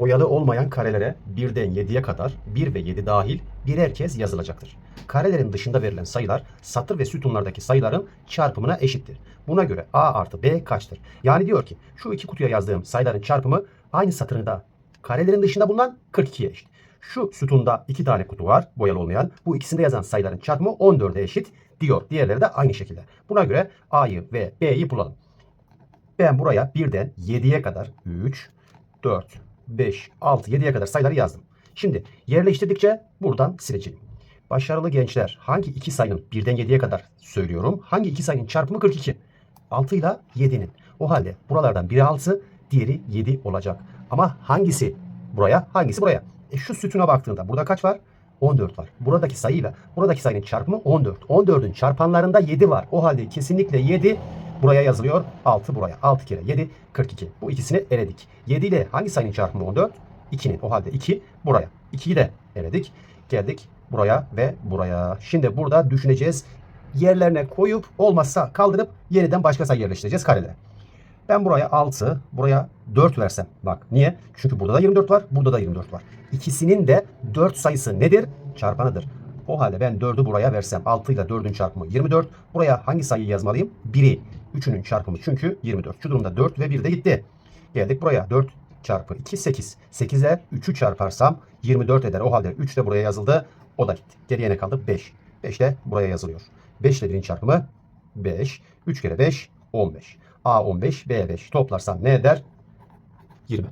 Boyalı olmayan karelere 1'den 7'ye kadar 1 ve 7 dahil birer kez yazılacaktır. Karelerin dışında verilen sayılar satır ve sütunlardaki sayıların çarpımına eşittir. Buna göre A artı B kaçtır? Yani diyor ki şu iki kutuya yazdığım sayıların çarpımı aynı satırında karelerin dışında bulunan 42'ye eşit. Şu sütunda iki tane kutu var boyalı olmayan. Bu ikisinde yazan sayıların çarpımı 14'e eşit diyor. Diğerleri de aynı şekilde. Buna göre A'yı ve B'yi bulalım. Ben buraya birden 7'ye kadar 3, 4, 5, 6, 7'ye kadar sayıları yazdım. Şimdi yerleştirdikçe buradan sileceğim. Başarılı gençler hangi iki sayının birden 7'ye kadar söylüyorum. Hangi iki sayının çarpımı 42? 6 ile 7'nin. O halde buralardan biri 6, diğeri 7 olacak. Ama hangisi buraya, hangisi buraya? E şu sütuna baktığında burada kaç var? 14 var. Buradaki sayıyla buradaki sayının çarpımı 14. 14'ün çarpanlarında 7 var. O halde kesinlikle 7 buraya yazılıyor. 6 buraya. 6 kere 7 42. Bu ikisini eledik. 7 ile hangi sayının çarpımı 14? 2'nin. O halde 2 buraya. 2'yi de eledik. Geldik buraya ve buraya. Şimdi burada düşüneceğiz. Yerlerine koyup olmazsa kaldırıp yeniden başka sayı yerleştireceğiz karelere. Ben buraya 6, buraya 4 versem. Bak niye? Çünkü burada da 24 var, burada da 24 var. İkisinin de 4 sayısı nedir? Çarpanıdır. O halde ben 4'ü buraya versem 6 ile 4'ün çarpımı 24. Buraya hangi sayıyı yazmalıyım? 1'i. 3'ünün çarpımı çünkü 24. Şu durumda 4 ve 1 de gitti. Geldik buraya. 4 çarpı 2 8. 8'e 3'ü çarparsam 24 eder. O halde 3 de buraya yazıldı. O da gitti. Geriye ne kaldı? 5. 5 de buraya yazılıyor. 5 ile 1'in çarpımı 5. 3 kere 5 15. A 15, B 5 toplarsam ne eder? 20.